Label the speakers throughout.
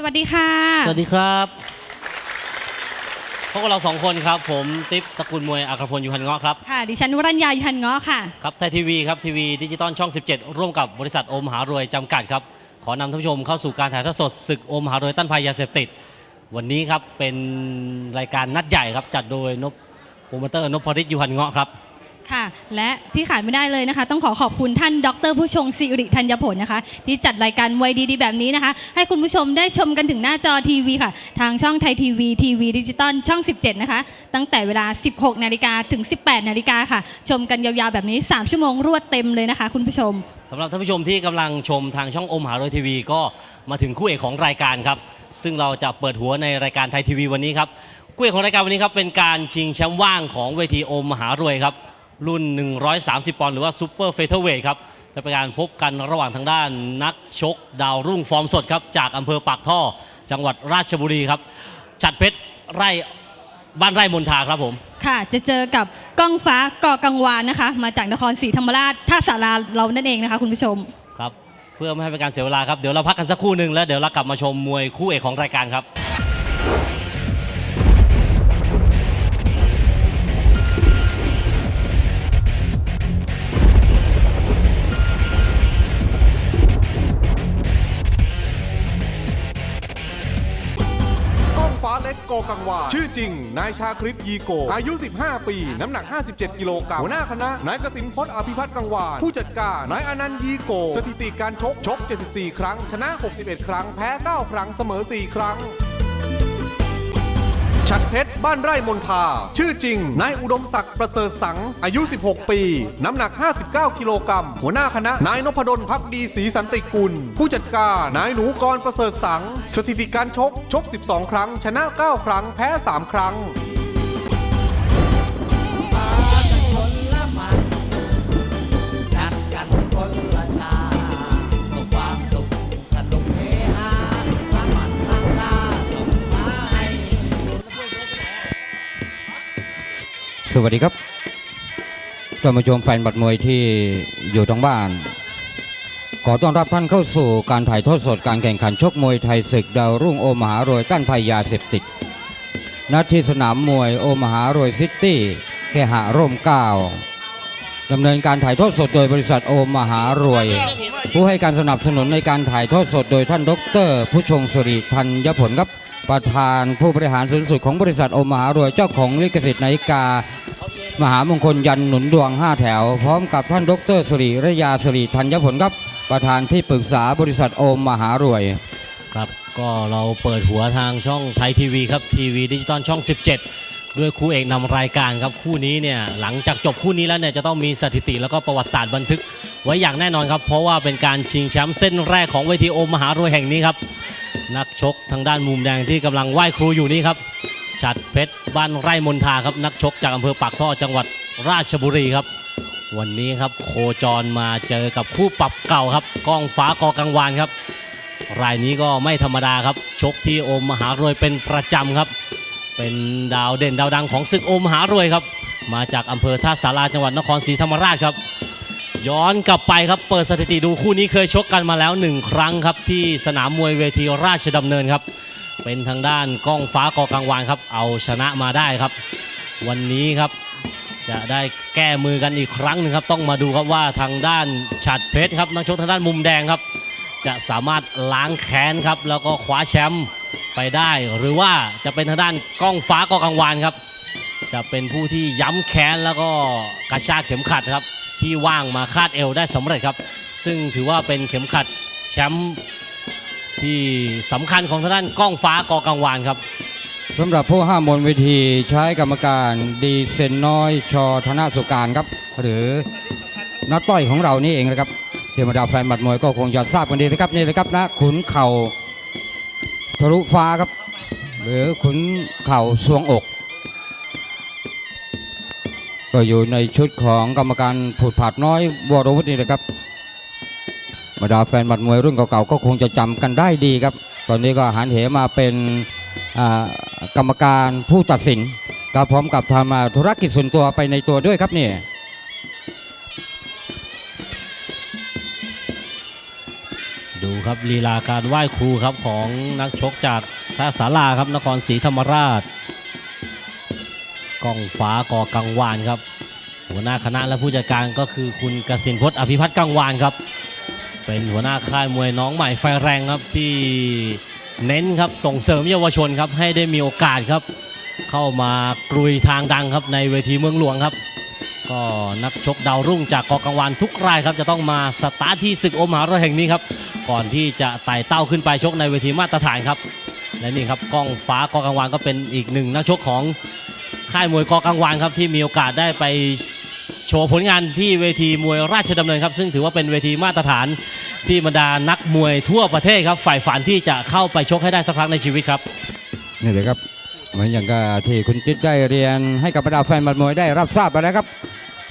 Speaker 1: สวัสดีค่ะ
Speaker 2: สวัสดีครับพวกเราสองคนครับ ผมติ๊บตระกูลมวยอัครพลยูฮันเงาะครับ
Speaker 1: ค่ะ ดิฉันวรัญญายุหันเงาะค่ะ
Speaker 2: ครับไทยทีวีครับทีวีดิจิตอลช่อง 17 ร่วมกับบริษัทโอมมหารวยจำกัดครับ ขอนำท่านผู้ชมเข้าสู่การถ่ายทอดสดศึกโอมมหารวยต้านภัยยาเสพติด วันนี้ครับเป็นรายการนัดใหญ่ครับจัดโดยนพโปรโมเตอร์นพพริตยูฮันเงาะครับ
Speaker 1: ค่ะ และที่ขาดไม่ได้เลยนะคะ ต้องขอขอบคุณท่านดรผู้ชงสิริธัญผลนะคะ ที่จัดรายการมวยดีๆแบบนี้นะคะ ให้คุณผู้ชมได้ชมกันถึงหน้าจอทีวีค่ะ ทางช่องไทยทีวีทีวีดิจิตอลช่อง 17 นะคะ ตั้งแต่เวลา 16 นาฬิกาถึง 18 นาฬิกาค่ะ ชมกันยาวๆแบบนี้ 3 ชั่วโมงรวดเต็มเลยนะคะ คุณผู้ชม
Speaker 2: สำหรับท่านผู้ชมที่กำลังชมทางช่องอมหารวยทีวีก็มาถึงคู่เอกของรายการครับซึ่งเราจะเปิดหัวในรายการไทยทีวีวันนี้ครับคู่เอกของรายการวันนี้ครับเป็นการชิงแชมป์ว่างของเวทีอมมหารวยครับ รุ่น 130 ปอนด์หรือว่าซูเปอร์เฟเธอร์เวทครับจะเป็นการพบกันระหว่างทางด้านนักชกดาวรุ่งฟอร์มสดครับ จากอำเภอปากท่อ จังหวัดราชบุรีครับ จัดเพชรไร่บ้านไร่มนทาครับผม
Speaker 1: ค่ะ จะเจอกับก้องฟ้ากอกังวานนะคะ มาจากนครศรีธรรมราชท่าสาราเรานั่นเองนะคะ คุณผู้ชม
Speaker 2: ครับ เพื่อไม่ให้เป็นการเสียเวลาครับ เดี๋ยวเราพักกันสักครู่หนึ่งแล้วเดี๋ยวเรากลับมาชมมวยคู่เอกของรายการครับ
Speaker 3: วาชื่อจริง นายชาคริตยีโก อายุ 15 ปี น้ำหนัก 57 กิโลกรัมหัวหน้าคณะ นายกสินพจน์อภิพัฒน์กังวาน ผู้จัดการ นายอนันต์ยีโก สถิติการชก ชก 74 ครั้ง ชนะ 61 ครั้ง แพ้ 9 ครั้ง เสมอ 4 ครั้ง ชัดเพชรบ้านไร่มนทา ชื่อจริง นายอุดมศักดิ์ประเสริฐสัง อายุ 16 ปี น้ำหนัก 59 กิโลกรัม หัวหน้าคณะ นายนพดลพักดีศรีสันติกุล ผู้จัดการ นายหนูกรประเสริฐสัง สถิติการชก ชก 12 ครั้ง ชนะ 9 ครั้ง แพ้ 3 ครั้ง
Speaker 4: วัส
Speaker 5: ดีครับท่านผู้ชมแฟนบัตรมวยที่อยู่ทางบ้าน ขอต้อนรับท่านเข้าสู่การถ่ายทอดสดการแข่งขันชกมวยไทยศึกดาวรุ่งโอมหารวยต้านภัยยาเสพติดนัดที่สนามมวยโอมหารวยซิตี้แคหะร่มเก้าดำเนินการถ่ายทอดสดโดยบริษัทโอมมหารวย ผู้ให้การสนับสนุนในการถ่ายทอดสดโดยท่านดร ผู้ชงสุริธัญผลครับประธานผู้บริหารสูงสุดของบริษัทโอมมหารวยเจ้าของลิขสิทธิ์นาฬิกา มหามงคลยันหนุนดวง 5 แถว พร้อมกับท่านดรสุริระยาสุริธัญผลครับ ประธานที่ปรึกษาบริษัทโอมมหารวย
Speaker 2: ครับก็เราเปิดหัวทางช่องไทยทีวีครับทีวีดิจิตอลช่อง 17 ด้วยคู่เอกนำรายการครับคู่นี้เนี่ยหลังจากจบคู่นี้แล้วเนี่ยจะต้องมีสถิติแล้วก็ประวัติศาสตร์บันทึก ไว้อย่างแน่นอนครับ เพราะว่าเป็นการชิงแชมป์เส้นแรกของเวทีโอมมหารวยแห่งนี้ครับนักชกทางด้านมุมแดงที่กำลังไหว้ครูอยู่นี่ครับ ฉัดเพชรบ้านไร่มนทาครับนักชกจากอำเภอปากท่อจังหวัดราชบุรีครับ วันนี้ครับโคจรมาเจอกับคู่ปรับเก่าครับก้องฟ้ากอกังวานครับ รายนี้ก็ไม่ธรรมดาครับ ชกที่โอมมหารวยเป็นประจำครับ เป็นดาวเด่นดาวดังของศึกโอมมหารวยครับ มาจากอำเภอท่าสาราจังหวัดนครศรีธรรมราชครับ ย้อนกลับไปครับเปิดสถิติดูคู่นี้เคยชกกันมาแล้วหนึ่งครั้งครับที่สนามมวยเวทีราชดำเนินครับ เป็นทางด้านก้องฟ้ากอกังวานครับ เอาชนะมาได้ครับ วันนี้ครับจะได้แก้มือกันอีกครั้งหนึ่งครับ ต้องมาดูครับว่าทางด้านฉัดเพชรครับนักชกทางด้านมุมแดงครับ จะสามารถล้างแค้นครับ แล้วก็คว้าแชมป์ไปได้ หรือว่าจะเป็นทางด้านก้องฟ้ากอกังวานครับ จะเป็นผู้ที่ย้ำแค้นแล้วก็กระชากเข็มขัดครับ ที่ว่างมาคาดเอวได้สำเร็จครับ ซึ่งถือว่าเป็นเข็มขัดแชมป์ ที่สำคัญของทางด้านก้องฟ้ากอกังวานครับ
Speaker 5: สำหรับผู้ห้ามบนเวทีใช้กรรมการดีเซนน้อยชอธนาสุการครับ หรือนักต้อยของเรานี่เองนะครับเทวดาแฟนบัตรมวยก็คงจะทราบกันดีนะครับนี่นะครับนะขุนเข่าทะลุฟ้าครับ หรือขุนเข่าสวงอก ก็อยู่ในชุดของกรรมการผุดผัดน้อยวรวุฒินี่นะครับ บรรดาแฟนบัตรมวยรุ่นเก่าๆก็คงจะจำกันได้ดีครับ ตอนนี้ก็หันเหมาเป็นกรรมการผู้ตัดสินก็พร้อมกับทำอ่าธุรกิจส่วนตัวไปในตัวด้วยครับนี่
Speaker 2: ดูครับครับลีลาการไหว้ครูครับของนักชกจากท่าสาราครับนครศรีธรรมราชกองฟ้ากอกังวานครับ หัวหน้าคณะและผู้จัดการก็คือคุณกสินพจน์อภิพัฒน์กังวานครับ เป็นหัวหน้าค่ายมวยน้องใหม่ไฟแรงครับที่เน้นครับส่งเสริมเยาวชนครับให้ได้มีโอกาสครับ เข้ามากรุยทางดังครับในเวทีเมืองหลวงครับ ก็นักชกดาวรุ่งจากกอกังวานทุกรายครับจะต้องมาสตาร์ทที่ศึกโอมหารอยแห่งนี้ครับก่อนที่จะไต่เต้าขึ้นไปชกในเวทีมาตรฐานครับและนี่ครับกล้องฟ้ากอกังวานก็เป็นอีกหนึ่งนักชกของค่ายมวยกอกังวานครับที่มีโอกาสได้ไปโชว์ผลงานที่เวทีมวยราชดำเนินครับ ซึ่งถือว่าเป็นเวทีมาตรฐาน ที่บรรดานักมวยทั่วประเทศครับ ฝ่ายฝันที่จะเข้าไปชกให้ได้สักครั้งในชีวิตครับ
Speaker 5: นี่เลยครับเหมือนอย่างกับที่คุณจิ๊ดได้เรียนให้กับบรรดาแฟนบัดมวยได้รับทราบไปแล้วครับ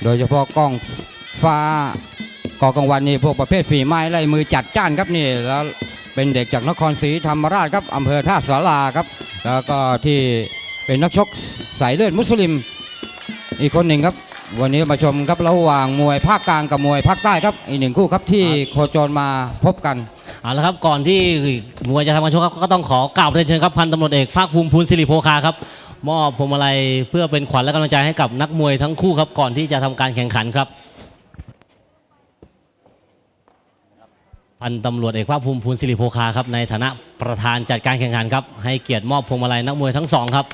Speaker 5: โดยเฉพาะกล้องฟ้ากอกลางวันนี่พวกประเภทฝีไม้ไล่มือจัดจ้านครับนี่แล้วเป็นเด็กจากนครศรีธรรมราชครับอำเภอท่าสาราครับ แล้วก็ที่เป็นนักชกสายเลือดมุสลิม อีกคนหนึ่งครับ วันนี้มาชมครับระหว่างมวยภาคกลางกับมวยภาคใต้ครับอีกหนึ่งคู่ครับที่โคจรมาพบกัน
Speaker 2: เอาละครับก่อนที่มวยจะทำการชกครับก็ต้องขอกราบเรียนเชิญครับพันตำรวจเอกภาคภูมิพูนสิริโภคาครับมอบพวงมาลัยเพื่อเป็นขวัญและกำลังใจให้กับนักมวยทั้งคู่ครับก่อนที่จะทำการแข่งขันครับ พันตำรวจเอกภาคภูมิพูนสิริโภคาครับในฐานะประธานจัดการแข่งขันครับให้เกียรติมอบพวงมาลัยนักมวยทั้งสองครับ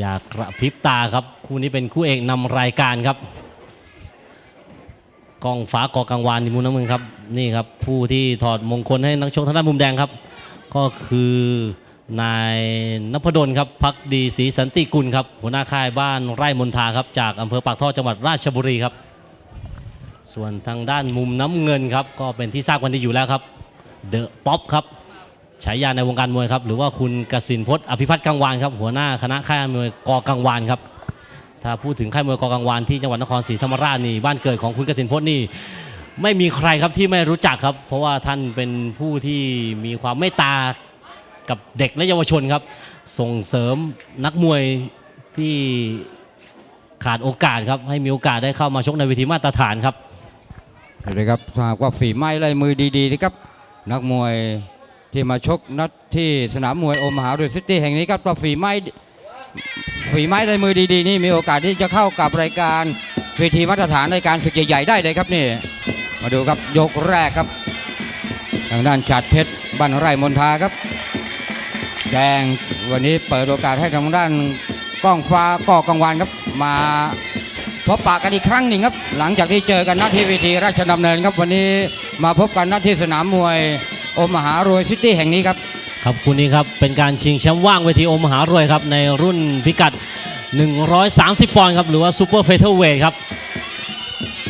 Speaker 2: อยากกระพริบตาครับ คู่นี้เป็นคู่เอกนำรายการครับกองฟ้ากอกังวานทีมุมน้ำมึงครับนี่ครับผู้ที่ถอดมงคลให้นักชกทางด้านมุมแดงครับ ก็คือนายนพดลครับพักดีศรีสันติกุลครับหัวหน้าค่ายบ้านไร่มนทาครับจากอำเภอปากท่อจังหวัดราชบุรีครับ ส่วนทางด้านมุมน้ำเงินครับก็เป็นที่ทราบกันดีอยู่แล้วครับ เดอะป๊อปครับ ฉายาในวงการมวยครับ หรือว่าคุณกสินพจน์อภิพัฒน์กังวานครับ หัวหน้าคณะค่ายมวยกอกังวานครับ ถ้าพูดถึงค่ายมวยกอกังวานที่จังหวัดนครศรีธรรมราชนี่บ้านเกิดของคุณกสินพจน์นี่ไม่มีใครครับที่ไม่รู้จักครับ เพราะว่าท่านเป็นผู้ที่มีความเมตตากับเด็กและเยาวชนครับ ส่งเสริมนักมวยที่ขาดโอกาสครับ ให้มีโอกาสได้เข้ามาชกในเวทีมาตรฐานครับ
Speaker 5: เลยครับหากว่าฝีไม้ลายมือดีๆนะครับ นักมวย ที่มาชกนัดที่สนามมวยโอมหาวิทยาลัยซิตี้แห่งนี้ครับว่าฝีไม้ฝีไม้ลายมือดีๆนี่มีโอกาสที่จะเข้ากับรายการเวทีมาตรฐานในการศึกใหญ่ๆได้เลยครับนี่ มาดูครับยกแรกครับ ทางด้านฉัดเพชรบ้านไร่มนทาครับ แดงวันนี้เปิดโอกาสให้ทางด้านกล้องฟ้าก่อกลางวันครับ มาพบปะกันอีกครั้งหนึ่งครับ หลังจากที่เจอกันนัดที่เวทีราชดำเนินครับวันนี้มาพบกันนัดที่สนามมวย อมหารวยซิตี้แห่งนี้ครับ
Speaker 2: ครับคู่นี้ครับเป็นการชิงแชมป์ว่างเวทีโอมหารวยครับในรุ่นพิกัด 130 ปอนด์ครับหรือว่าซูเปอร์เฟเธอร์เวทครับ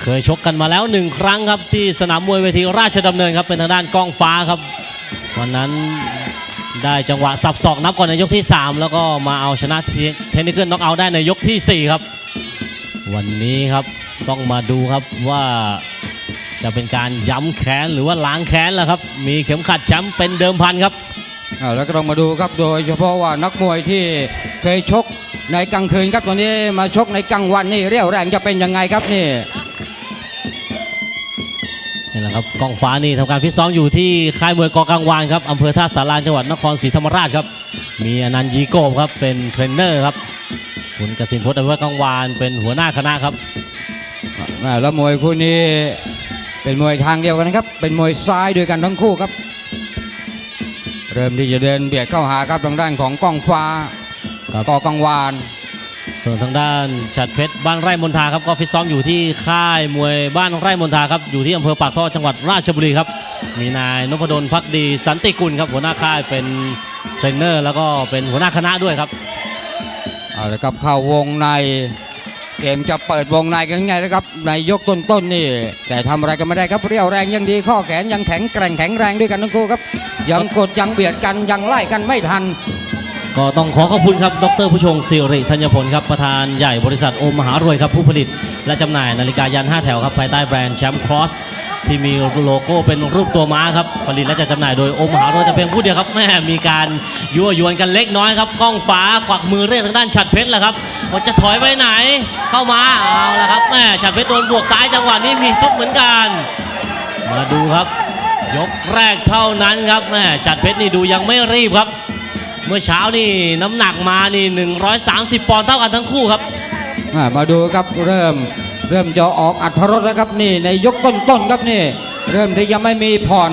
Speaker 2: เคยชกกันมาแล้วหนึ่งครั้งครับที่สนามมวยเวทีราชดำเนินครับเป็นทางด้านกล้องฟ้าครับวันนั้นได้จังหวะสับศอกนับก่อนในยกที่ 3 แล้วก็มาเอาชนะเทคนิคเกิลน็อกเอาได้ในยกทีสี่ 4 ครับ วันนี้ครับต้องมาดูครับว่า จะเป็นการย้ำแค้นหรือว่าล้างแค้นแล้วครับ มีเข็มขัดแชมป์เป็นเดิมพันครับ
Speaker 5: อ่าแล้วก็ต้องมาดูครับโดยเฉพาะว่านักมวยที่เคยชกในกลางคืนครับตอนนี้มาชกในกลางวันนี่เรี่ยวแรงจะเป็นยังไงครับนี่
Speaker 2: นี่แหละครับกองฟ้านี่ทำการฟิตซ้อมอยู่ที่ค่ายมวยกอกังวานครับอำเภอท่าสารานจังหวัดนครศรีธรรมราชครับ มีอนันต์ยีโกบครับเป็นเทรนเนอร์ครับคุณกสินพจน์อภิวัฒน์กังวานเป็นหัวหน้าคณะครับ
Speaker 5: อ่าแล้วมวยคู่นี้ เป็นมวยทางเดียวกันนะครับ เป็นมวยซ้ายด้วยกันทั้งคู่ครับ เริ่มที่จะเดินเบียดเข้าหาครับทางด้านของกล้องฟ้า
Speaker 2: ครับ
Speaker 5: กอกังวาน
Speaker 2: ส่วนทางด้านฉัดเพชรบ้านไร่มนทาครับก็ฟิตซ้อมอยู่ที่ค่ายมวยบ้านไร่มนทาครับอยู่ที่อำเภอปากท่อจังหวัดราชบุรีครับ มีนายนพดลพักดีสันติกุลครับหัวหน้าค่ายเป็นเทรนเนอร์ แล้วก็เป็นหัวหน้าคณะด้วยครับ
Speaker 5: เอาละครับเข้าวงใน เกมจะเปิดวงในกันไงนะครับ ในยกต้นๆนี่ แต่ทำอะไรกันไม่ได้ครับเรียวแรงยังดีข้อแขนยังแข็งแกร่งแข็งแรงด้วยกันทั้งคู่ครับยังกดยังเบียดกันยังไล่กันไม่ทัน
Speaker 2: ก็ต้องขอขอบคุณครับ ดรผู้ชงสิริธัญพลครับประธานใหญ่บริษัทโอมมหารวยครับผู้ผลิต และจำหน่ายนาฬิกายัน 5 แถวครับภายใต้แบรนด์แชมป์ครอส ที่มีโลโก้เป็นรูปตัวม้าครับผลิตและจัดจำหน่ายโดยโอมหาโรจน์แต่เพียงผู้เดียวครับแม่มีการยั่วยวนกันเล็กน้อยครับกล้องฟ้ากวักมือเรียกทางด้านฉัดเพชรแหละครับว่าจะถอยไปไหนเข้ามาเอาละครับแม่ฉัดเพชรโดนบวกซ้ายจังหวะนี้มีซุปเหมือนกัน มาดูครับ ยกแรกเท่านั้นครับแม่ฉัดเพชรนี่ดูยังไม่รีบครับ เมื่อเช้านี่น้ำหนักมานี่ 130 ปอนด์เท่ากันทั้งคู่ครับ
Speaker 5: มาดูครับเริ่ม เริ่มจะออกอัธรสแล้วครับนี่ในยกต้นๆครับนี่เริ่มที่ยังไม่มีผ่อน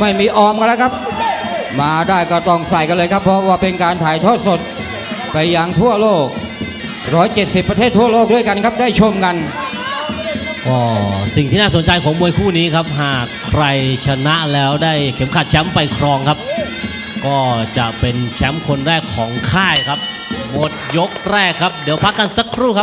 Speaker 5: ไม่มีออมกันแล้วครับ มาได้ก็ต้องใส่กันเลยครับ เพราะว่าเป็นการถ่ายทอดสดไปยังทั่วโลก 170 ประเทศทั่วโลกด้วยกันครับได้ชมกัน
Speaker 2: ก็สิ่งที่น่าสนใจของมวยคู่นี้ครับ หากใครชนะแล้วได้เข็มขัดแชมป์ไปครองครับ ก็จะเป็นแชมป์คนแรกของค่ายครับ หมดยกแรกครับ เดี๋ยวพักกันสักครู่ครับ